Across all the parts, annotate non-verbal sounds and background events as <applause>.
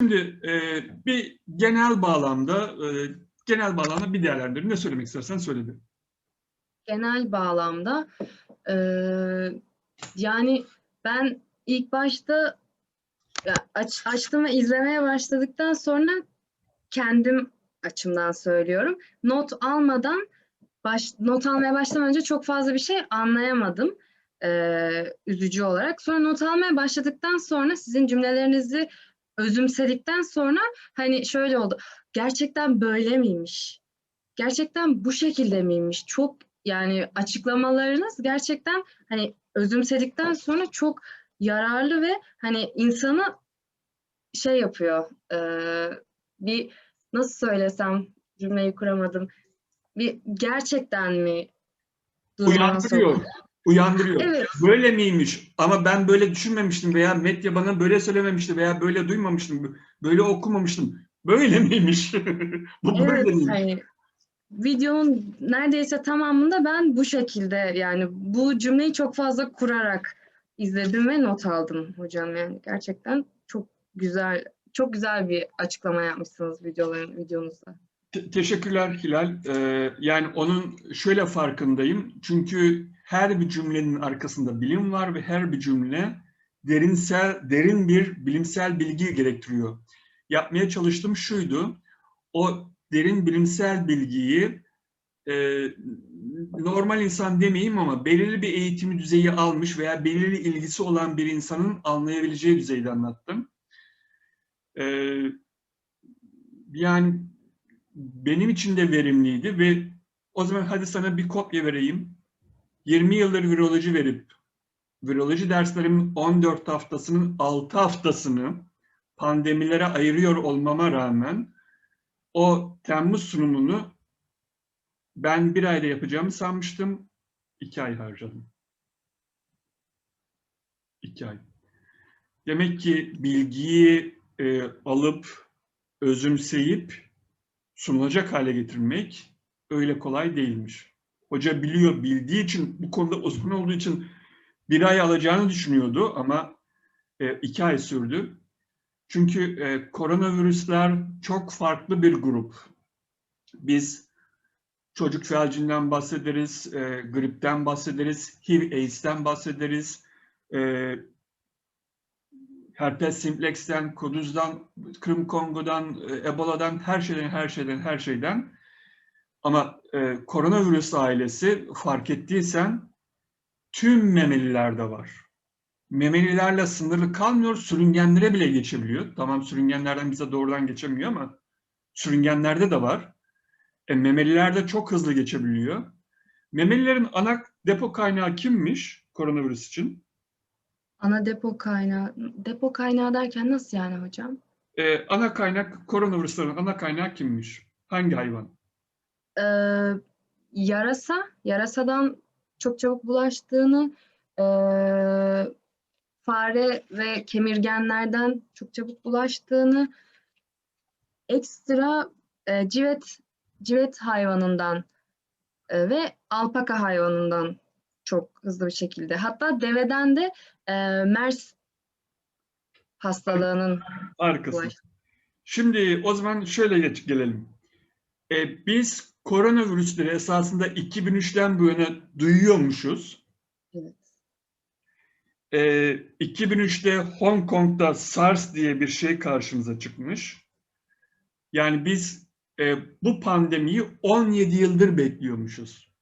Şimdi e, bir genel bağlamda e, genel bağlamda bir değerlendirin. Ne söylemek istersen söyle bir. genel bağlamda eee, yani ben ilk başta ya aç, açtım ve izlemeye başladıktan sonra kendim açımdan söylüyorum. Not almadan baş, not almaya başlamadan önce çok fazla bir şey anlayamadım eee, üzücü olarak. Sonra not almaya başladıktan sonra sizin cümlelerinizi özümsedikten sonra hani şöyle oldu. Gerçekten böyle miymiş? Gerçekten bu şekilde miymiş? Çok yani açıklamalarınız gerçekten hani özümsedikten sonra çok yararlı ve hani insanı şey yapıyor. eee, bir nasıl söylesem cümleyi kuramadım. Bir gerçekten mi Uyandırıyor. sokuyor? Uyandırıyor. Evet. Böyle miymiş? Ama ben böyle düşünmemiştim veya medya bana böyle söylememişti veya böyle duymamıştım, böyle okumamıştım. Böyle miymiş? <laughs> Bu böyle Evet miymiş? hani videonun neredeyse tamamında ben bu şekilde yani bu cümleyi çok fazla kurarak izledim ve not aldım hocam yani gerçekten çok güzel çok güzel bir açıklama yapmışsınız videoların videonuzda. Te- teşekkürler Hilal. Ee, yani onun şöyle farkındayım. Çünkü her bir cümlenin arkasında bilim var ve her bir cümle derinsel, derin bir bilimsel bilgi gerektiriyor. Yapmaya çalıştığım şuydu. O derin bilimsel bilgiyi e, normal insan demeyeyim ama belirli bir eğitimi düzeyi almış veya belirli ilgisi olan bir insanın anlayabileceği düzeyde anlattım. Ee, yani benim için de verimliydi ve o zaman hadi sana bir kopya vereyim. 20 yıldır viroloji verip viroloji derslerimin 14 haftasının 6 haftasını pandemilere ayırıyor olmama rağmen o Temmuz sunumunu ben bir ayda yapacağımı sanmıştım. iki ay harcadım. İki ay. Demek ki bilgiyi e, alıp özümseyip sunulacak hale getirmek öyle kolay değilmiş. Hoca biliyor, bildiği için, bu konuda uzman olduğu için bir ay alacağını düşünüyordu ama e, iki ay sürdü. Çünkü e, koronavirüsler çok farklı bir grup. Biz çocuk felcinden bahsederiz, e, gripten bahsederiz, HIV, AIDS'ten bahsederiz, e, herpes simplex'ten, kuduzdan, Kırım Kongo'dan, e, Ebola'dan, her şeyden, her şeyden, her şeyden. Ama e, koronavirüs ailesi fark ettiysen tüm memelilerde var. Memelilerle sınırlı kalmıyor, sürüngenlere bile geçebiliyor. Tamam sürüngenlerden bize doğrudan geçemiyor ama sürüngenlerde de var. E, memelilerde çok hızlı geçebiliyor. Memelilerin ana depo kaynağı kimmiş koronavirüs için? Ana depo kaynağı depo kaynağı derken nasıl yani hocam? Ee, ana kaynak, koronavirüslerin ana kaynağı kimmiş? Hangi hayvan? Ee, yarasa, yarasadan çok çabuk bulaştığını, ee, fare ve kemirgenlerden çok çabuk bulaştığını, ekstra ee, civet civet hayvanından ee, ve alpaka hayvanından çok hızlı bir şekilde. Hatta deveden de ee, MERS hastalığının Arkası. Şimdi o zaman şöyle geç gelelim. Ee, biz koronavirüsleri esasında 2003'ten bu yana duyuyormuşuz. Evet. Ee, 2003'te Hong Kong'da SARS diye bir şey karşımıza çıkmış. Yani biz e, bu pandemiyi 17 yıldır bekliyormuşuz.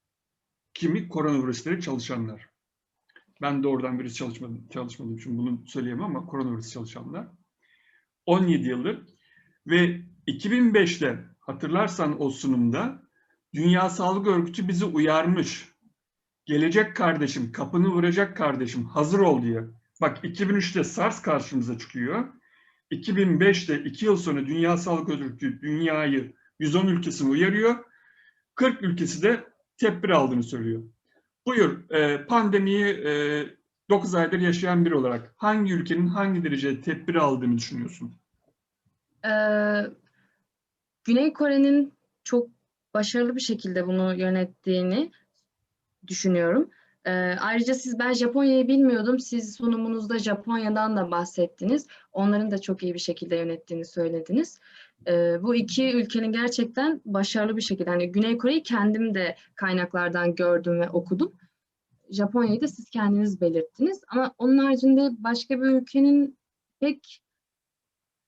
Kimi? Koronavirüsleri çalışanlar. Ben doğrudan virüs çalışmadım, çalışmadığım için bunu söyleyemem ama koronavirüs çalışanlar. 17 yıldır ve 2005'te hatırlarsan o sunumda Dünya Sağlık Örgütü bizi uyarmış. Gelecek kardeşim, kapını vuracak kardeşim, hazır ol diye. Bak 2003'te SARS karşımıza çıkıyor. 2005'te 2 yıl sonra Dünya Sağlık Örgütü dünyayı 110 ülkesini uyarıyor. 40 ülkesi de tedbir aldığını söylüyor. Buyur, e, pandemiyi e, 9 aydır yaşayan biri olarak hangi ülkenin hangi derecede tedbir aldığını düşünüyorsun? Ee, Güney Kore'nin çok başarılı bir şekilde bunu yönettiğini düşünüyorum. Ee, ayrıca siz ben Japonya'yı bilmiyordum. Siz sunumunuzda Japonya'dan da bahsettiniz. Onların da çok iyi bir şekilde yönettiğini söylediniz. Ee, bu iki ülkenin gerçekten başarılı bir şekilde. Hani Güney Kore'yi kendim de kaynaklardan gördüm ve okudum. Japonya'yı da siz kendiniz belirttiniz. Ama onun haricinde başka bir ülkenin pek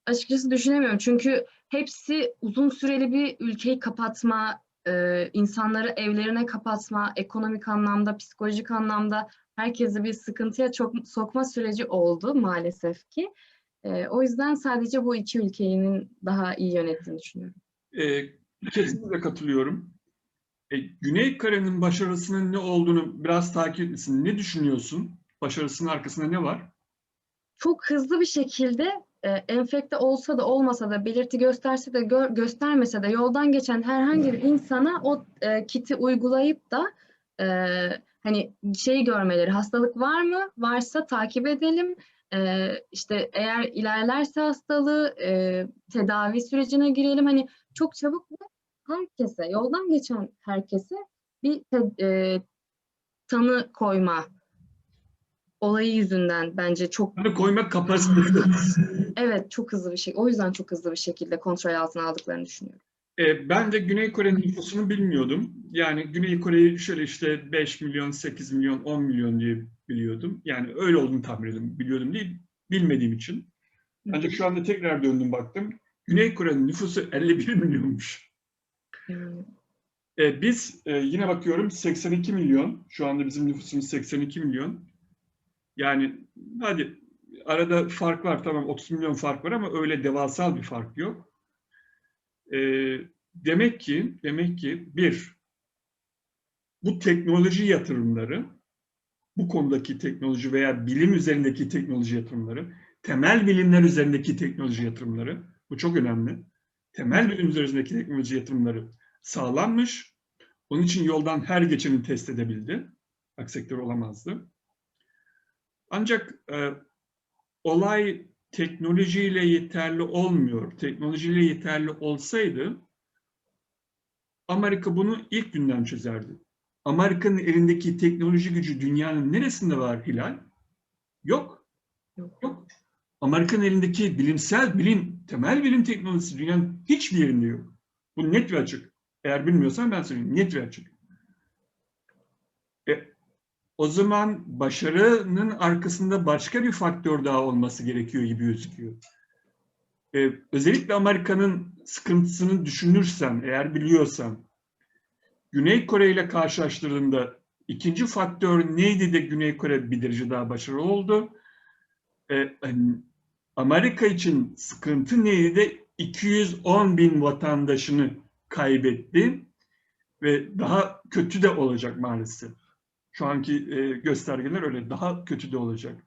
açıkçası düşünemiyorum. Çünkü hepsi uzun süreli bir ülkeyi kapatma, e, insanları evlerine kapatma, ekonomik anlamda, psikolojik anlamda herkesi bir sıkıntıya çok sokma süreci oldu maalesef ki. E, o yüzden sadece bu iki ülkenin daha iyi yönettiğini düşünüyorum. E, kesinlikle katılıyorum. E, Güney Kore'nin başarısının ne olduğunu biraz takip etmişsin. Ne düşünüyorsun? Başarısının arkasında ne var? Çok hızlı bir şekilde e, enfekte olsa da olmasa da belirti gösterse de gö göstermese de yoldan geçen herhangi bir insana o e, kiti uygulayıp da e, hani şeyi görmeleri hastalık var mı? Varsa takip edelim. E, işte eğer ilerlerse hastalığı e, tedavi sürecine girelim. Hani çok çabuk herkese yoldan geçen herkese bir e, tanı koyma olayı yüzünden bence çok Hani koymak kapasitesi. <laughs> Evet, çok hızlı bir şey. O yüzden çok hızlı bir şekilde kontrol altına aldıklarını düşünüyorum. E, ben de Güney Kore'nin nüfusunu bilmiyordum. Yani Güney Kore'yi şöyle işte 5 milyon, 8 milyon, 10 milyon diye biliyordum. Yani öyle olduğunu tahmin ediyordum. Biliyordum değil, bilmediğim için. Ancak şu anda tekrar döndüm baktım. Güney Kore'nin nüfusu 51 milyonmuş. E, biz e, yine bakıyorum 82 milyon. Şu anda bizim nüfusumuz 82 milyon. Yani hadi arada fark var tamam 30 milyon fark var ama öyle devasal bir fark yok. E, demek ki demek ki bir bu teknoloji yatırımları bu konudaki teknoloji veya bilim üzerindeki teknoloji yatırımları, temel bilimler üzerindeki teknoloji yatırımları bu çok önemli. Temel bilim üzerindeki teknoloji yatırımları sağlanmış. Onun için yoldan her geçeni test edebildi. Sektör olamazdı. Ancak e, olay teknolojiyle yeterli olmuyor. Teknolojiyle yeterli olsaydı Amerika bunu ilk günden çözerdi. Amerika'nın elindeki teknoloji gücü dünyanın neresinde var Hilal? Yok. Yok. Yok. Amerika'nın elindeki bilimsel bilim, temel bilim teknolojisi dünyanın hiçbir yerinde yok. Bu net ve açık. Eğer bilmiyorsan ben söyleyeyim. Net ve açık. O zaman başarının arkasında başka bir faktör daha olması gerekiyor gibi gözüküyor. E, özellikle Amerika'nın sıkıntısını düşünürsen, eğer biliyorsan, Güney Kore ile karşılaştırdığında ikinci faktör neydi de Güney Kore bir derece daha başarılı oldu? E, Amerika için sıkıntı neydi de 210 bin vatandaşını kaybetti ve daha kötü de olacak maalesef. Şu anki e, göstergeler öyle daha kötü de olacak.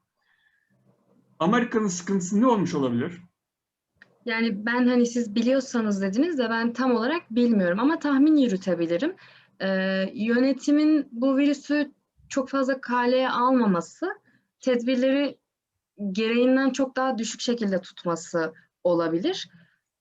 Amerika'nın sıkıntısı ne olmuş olabilir? Yani ben hani siz biliyorsanız dediniz de ben tam olarak bilmiyorum ama tahmin yürütebilirim. Ee, yönetimin bu virüsü çok fazla kaleye almaması, tedbirleri gereğinden çok daha düşük şekilde tutması olabilir.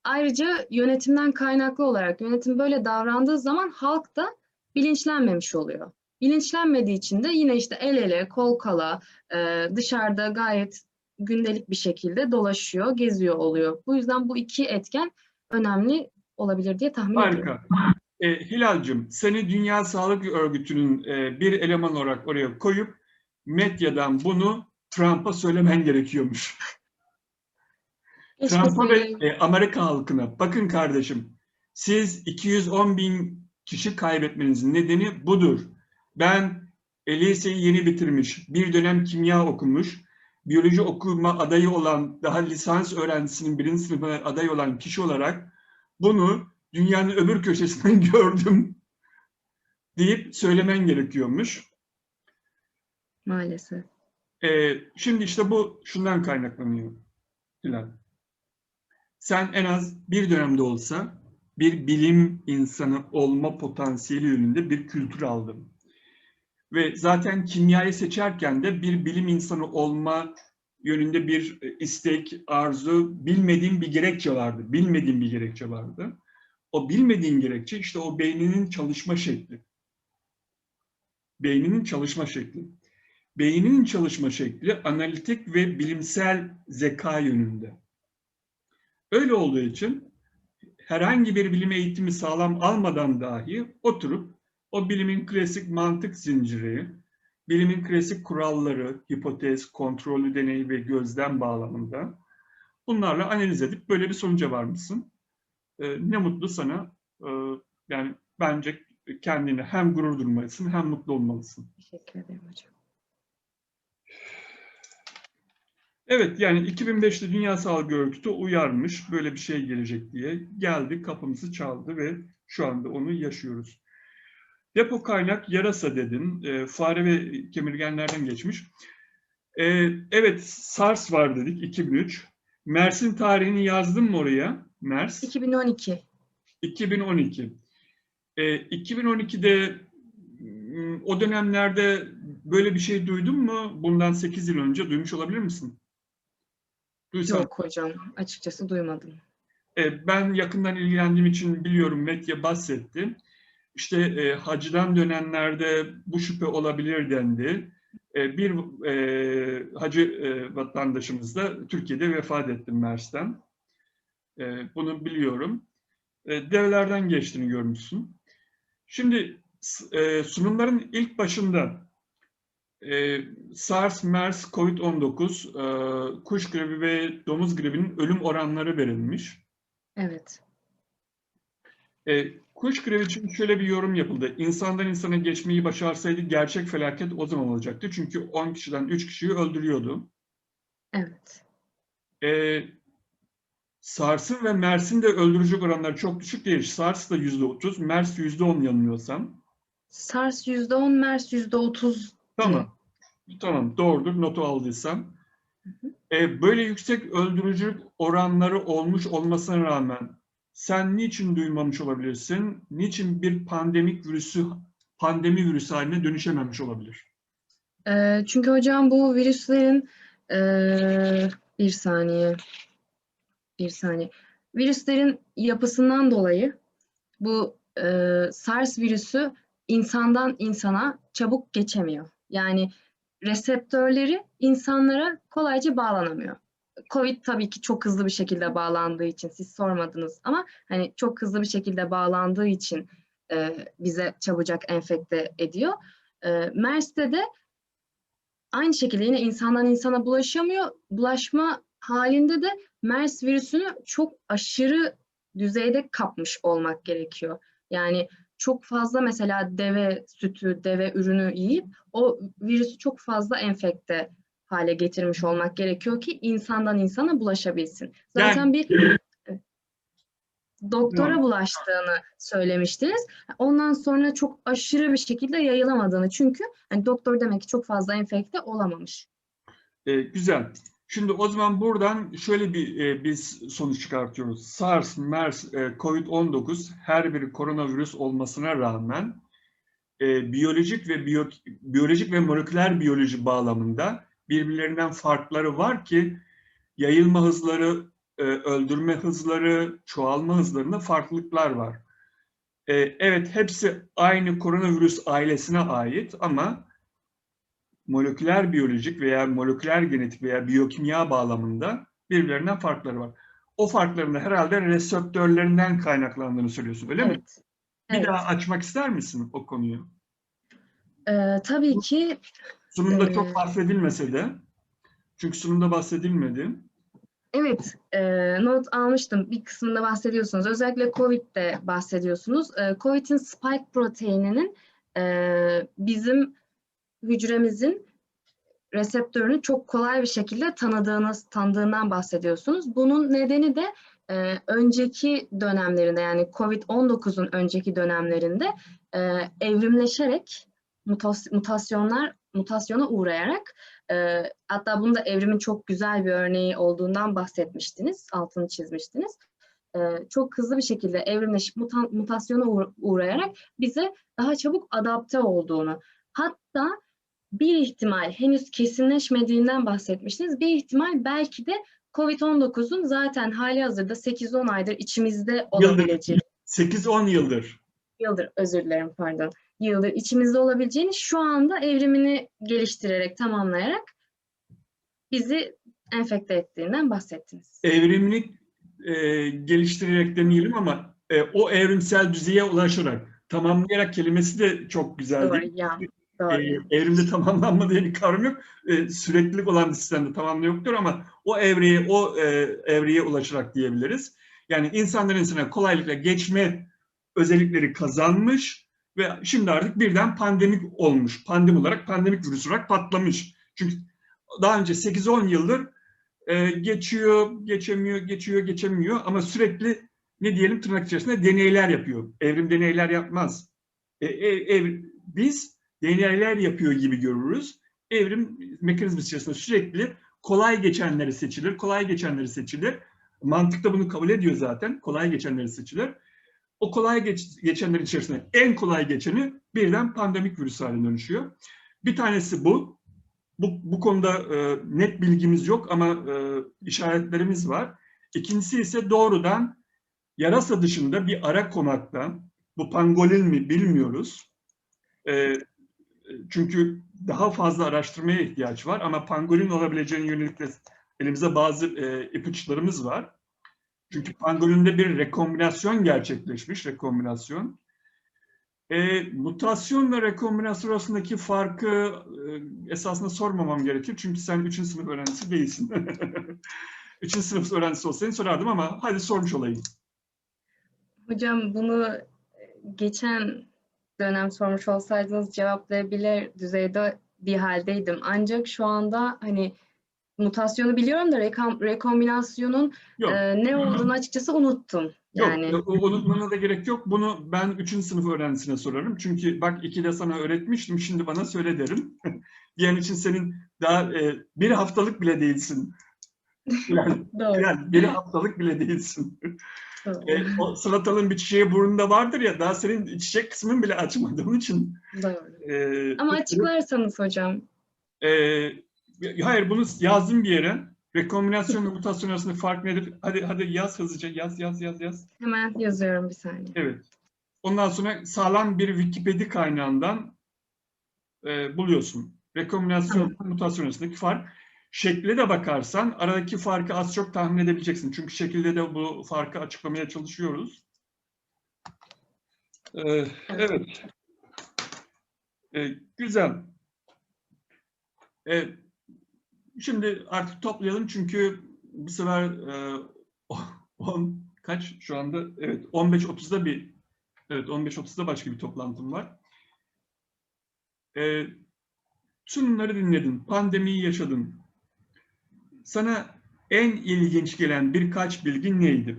Ayrıca yönetimden kaynaklı olarak yönetim böyle davrandığı zaman halk da bilinçlenmemiş oluyor. Bilinçlenmediği için de yine işte el ele, kol kala, e, dışarıda gayet gündelik bir şekilde dolaşıyor, geziyor oluyor. Bu yüzden bu iki etken önemli olabilir diye tahmin ediyorum. Harika. E, Hilal'cığım seni Dünya Sağlık Örgütü'nün e, bir eleman olarak oraya koyup medyadan bunu Trump'a söylemen gerekiyormuş. Trump'a ve e, Amerika halkına bakın kardeşim siz 210 bin kişi kaybetmenizin nedeni budur. Ben liseyi yeni bitirmiş, bir dönem kimya okumuş, biyoloji okuma adayı olan, daha lisans öğrencisinin birinci sınıfına aday olan kişi olarak bunu dünyanın öbür köşesinden <laughs> gördüm deyip söylemen gerekiyormuş. Maalesef. Ee, şimdi işte bu şundan kaynaklanıyor Hilal. Sen en az bir dönemde olsa bir bilim insanı olma potansiyeli yönünde bir kültür aldın. Ve zaten kimyayı seçerken de bir bilim insanı olma yönünde bir e, istek, arzu, bilmediğin bir gerekçe vardı. Bilmediğin bir gerekçe vardı. O bilmediğin gerekçe işte o beyninin çalışma şekli. beyninin çalışma şekli. Beyninin çalışma şekli analitik ve bilimsel zeka yönünde. Öyle olduğu için herhangi bir bilim eğitimi sağlam almadan dahi oturup o bilimin klasik mantık zinciri, bilimin klasik kuralları, hipotez, kontrollü deney ve gözlem bağlamında bunlarla analiz edip böyle bir sonuca varmışsın. Ee, ne mutlu sana. Ee, yani bence kendine hem gurur duymalısın hem mutlu olmalısın. Teşekkür ederim hocam. Evet yani 2005'te Dünya Sağlık Örgütü uyarmış böyle bir şey gelecek diye. Geldi kapımızı çaldı ve şu anda onu yaşıyoruz. Depo kaynak yarasa dedin. E, fare ve kemirgenlerden geçmiş. E, evet SARS var dedik 2003. MERS'in tarihini yazdın mı oraya? MERS. 2012. 2012. E, 2012'de m, o dönemlerde böyle bir şey duydun mu? Bundan 8 yıl önce duymuş olabilir misin? Duysan, Yok hocam. Açıkçası duymadım. e, ben yakından ilgilendiğim için biliyorum Metye bahsetti. İşte e, hacıdan dönenlerde bu şüphe olabilir dendi. E, bir e, hacı e, vatandaşımız da Türkiye'de vefat etti MERS'ten. E, bunu biliyorum. E, devlerden geçtiğini görmüşsün. Şimdi e, sunumların ilk başında e, SARS, MERS, COVID-19, e, kuş gribi ve domuz gribinin ölüm oranları verilmiş. Evet. E, kuş grevi için şöyle bir yorum yapıldı. İnsandan insana geçmeyi başarsaydı gerçek felaket o zaman olacaktı. Çünkü 10 kişiden 3 kişiyi öldürüyordu. Evet. E, SARS'ın ve MERS'in de öldürücü oranları çok düşük değil. SARS da %30, MERS %10 yanılmıyorsam. SARS %10, MERS %30. Tamam. Tamam doğrudur notu aldıysam. E, böyle yüksek öldürücü oranları olmuş olmasına rağmen sen niçin duymamış olabilirsin? Niçin bir pandemik virüsü pandemi virüsü haline dönüşememiş olabilir? Ee, çünkü hocam bu virüslerin ee, bir saniye bir saniye virüslerin yapısından dolayı bu ee, SARS virüsü insandan insana çabuk geçemiyor. Yani reseptörleri insanlara kolayca bağlanamıyor. Covid tabii ki çok hızlı bir şekilde bağlandığı için siz sormadınız ama hani çok hızlı bir şekilde bağlandığı için ee, bize çabucak enfekte ediyor. Ee, MERS'te de aynı şekilde yine insandan insana bulaşamıyor. Bulaşma halinde de MERS virüsünü çok aşırı düzeyde kapmış olmak gerekiyor. Yani çok fazla mesela deve sütü, deve ürünü yiyip o virüsü çok fazla enfekte hale getirmiş olmak gerekiyor ki insandan insana bulaşabilsin. Zaten bir doktora bulaştığını söylemiştiniz. Ondan sonra çok aşırı bir şekilde yayılamadığını çünkü hani doktor demek ki çok fazla enfekte olamamış. E, güzel. Şimdi o zaman buradan şöyle bir e, biz sonuç çıkartıyoruz. SARS, MERS, e, COVID-19 her biri koronavirüs olmasına rağmen e, biyolojik ve biyo, biyolojik ve moleküler biyoloji bağlamında birbirlerinden farkları var ki yayılma hızları, e, öldürme hızları, çoğalma hızlarında farklılıklar var. E, evet hepsi aynı koronavirüs ailesine ait ama moleküler biyolojik veya moleküler genetik veya biyokimya bağlamında birbirlerinden farkları var. O farkların da herhalde reseptörlerinden kaynaklandığını söylüyorsun öyle mi? Evet. Bir Evet. daha açmak ister misin o konuyu? Ee, tabii ki Sunumda Ee, çok bahsedilmese de çünkü sunumda bahsedilmedi. Evet, e, not almıştım. Bir kısmında bahsediyorsunuz. Özellikle COVID'de bahsediyorsunuz. E, COVID'in spike proteininin e, bizim hücremizin reseptörünü çok kolay bir şekilde tanıdığınız, tanıdığından bahsediyorsunuz. Bunun nedeni de e, önceki dönemlerinde yani COVID-19'un önceki dönemlerinde e, evrimleşerek mutas- mutasyonlar mutasyona uğrayarak e, hatta bunda evrimin çok güzel bir örneği olduğundan bahsetmiştiniz, altını çizmiştiniz. E, çok hızlı bir şekilde evrimleşip mutan- mutasyona uğra- uğrayarak bize daha çabuk adapte olduğunu, hatta bir ihtimal henüz kesinleşmediğinden bahsetmiştiniz. Bir ihtimal belki de COVID-19'un zaten hali hazırda 8-10 aydır içimizde olabileceği 8-10 yıldır. yıldır özür dilerim pardon. Yıldır içimizde olabileceğini şu anda evrimini geliştirerek, tamamlayarak bizi enfekte ettiğinden bahsettiniz. Evrimini e, geliştirerek demeyelim ama e, o evrimsel düzeye ulaşarak, tamamlayarak kelimesi de çok güzel Doğru, değil. ya. E, Doğru. evrimde tamamlanma diye bir kavram yok. E, süreklilik olan bir sistemde tamamlı yoktur ama o evreye, o e, evreye ulaşarak diyebiliriz. Yani insanların insana kolaylıkla geçme özellikleri kazanmış ve şimdi artık birden pandemik olmuş. Pandemi olarak, pandemik virüs olarak patlamış. Çünkü daha önce 8-10 yıldır e, geçiyor, geçemiyor, geçiyor, geçemiyor ama sürekli ne diyelim tırnak içerisinde deneyler yapıyor. Evrim deneyler yapmaz. E, e, ev, biz deneyler yapıyor gibi görürüz. Evrim mekanizması içerisinde sürekli kolay geçenleri seçilir, kolay geçenleri seçilir. Mantık da bunu kabul ediyor zaten. Kolay geçenleri seçilir. O kolay geç, geçenlerin içerisinde en kolay geçeni birden pandemik virüs haline dönüşüyor. Bir tanesi bu. Bu, bu konuda e, net bilgimiz yok ama e, işaretlerimiz var. İkincisi ise doğrudan yarasa dışında bir ara konaktan, bu pangolin mi bilmiyoruz. E, çünkü daha fazla araştırmaya ihtiyaç var ama pangolin olabileceğine yönelik de elimizde bazı e, ipuçlarımız var. Çünkü pangolinde bir rekombinasyon gerçekleşmiş, rekombinasyon. E, mutasyon ve rekombinasyon arasındaki farkı e, esasında sormamam gerekir. Çünkü sen 3. sınıf öğrencisi değilsin. <laughs> 3. sınıf öğrencisi olsaydın sorardım ama hadi sormuş olayım. Hocam bunu geçen dönem sormuş olsaydınız cevaplayabilir düzeyde bir haldeydim. Ancak şu anda hani mutasyonu biliyorum da rekom- rekombinasyonun Yok. e, ne olduğunu açıkçası unuttum. Yani Yok, unutmana da gerek yok. Bunu ben 3. sınıf öğrencisine sorarım. Çünkü bak iki de sana öğretmiştim, şimdi bana söyle derim. <laughs> Diyen için senin daha e, bir haftalık bile değilsin. <laughs> Yani, yani bir haftalık bile değilsin. E, o salatalığın bir çiçeği burnunda vardır ya, daha senin çiçek kısmın bile açmadığın için. doğru. E, Ama açıklarsanız hocam. e, hayır, bunu yazdım bir yere. Rekombinasyon ve mutasyon arasında fark nedir? Hadi hadi yaz hızlıca, yaz yaz yaz yaz. Hemen yazıyorum bir saniye. Evet. Ondan sonra sağlam bir Wikipedia kaynağından e, buluyorsun. Rekombinasyon mutasyon arasındaki fark. Şekle de bakarsan aradaki farkı az çok tahmin edebileceksin. Çünkü şekilde de bu farkı açıklamaya çalışıyoruz. E, evet. E, güzel. E, şimdi artık toplayalım çünkü bu sefer e, 10 kaç şu anda? Evet 15.30'da bir Evet 15.30'da başka bir toplantım var. Ee, tüm bunları dinledin. Pandemiyi yaşadın. Sana en ilginç gelen birkaç bilgi neydi?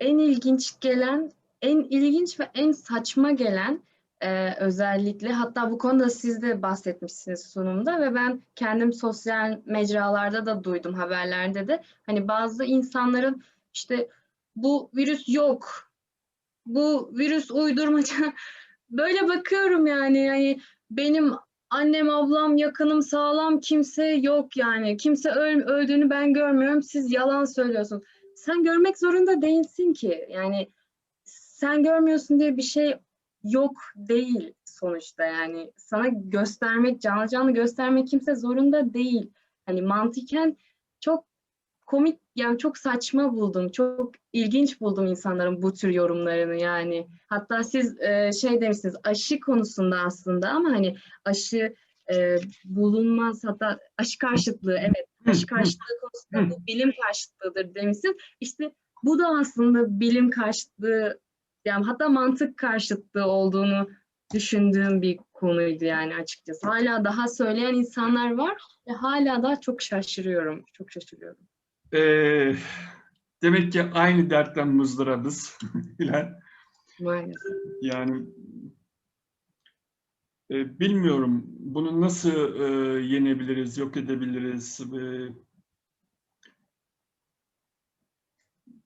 En ilginç gelen, en ilginç ve en saçma gelen e, özellikle. Hatta bu konuda siz de bahsetmişsiniz sunumda ve ben kendim sosyal mecralarda da duydum haberlerde de. Hani bazı insanların işte bu virüs yok bu virüs uydurmaca <laughs> böyle bakıyorum yani yani benim annem ablam yakınım sağlam kimse yok yani. Kimse öl, öldüğünü ben görmüyorum siz yalan söylüyorsun. Sen görmek zorunda değilsin ki. Yani sen görmüyorsun diye bir şey yok değil sonuçta yani. Sana göstermek canlı canlı göstermek kimse zorunda değil. Hani mantıken çok komik yani çok saçma buldum çok ilginç buldum insanların bu tür yorumlarını yani. Hatta siz e, şey demişsiniz aşı konusunda aslında ama hani aşı e, bulunmaz hatta aşı karşıtlığı evet aşı karşıtlığı konusunda bu bilim karşıtlığıdır demişsiniz. İşte bu da aslında bilim karşıtlığı yani hatta mantık karşıtlığı olduğunu düşündüğüm bir konuydu yani açıkçası. Hala daha söyleyen insanlar var ve hala daha çok şaşırıyorum. Çok şaşırıyorum. Ee, demek ki aynı dertten muzdarabız. <laughs> Hilal. Maalesef. Yani e, bilmiyorum bunu nasıl e, yenebiliriz, yok edebiliriz. E,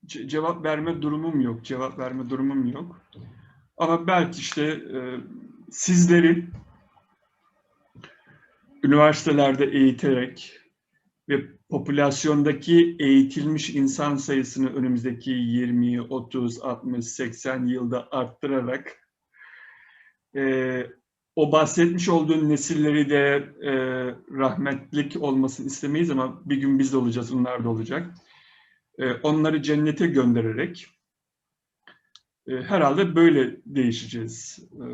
ce- cevap verme durumum yok, cevap verme durumum yok. Ama belki işte e, sizleri üniversitelerde eğiterek ve popülasyondaki eğitilmiş insan sayısını önümüzdeki 20, 30, 60, 80 yılda arttırarak e, o bahsetmiş olduğun nesilleri de e, rahmetlik olmasını istemeyiz ama bir gün biz de olacağız, onlar da olacak. E, onları cennete göndererek e, herhalde böyle değişeceğiz. E,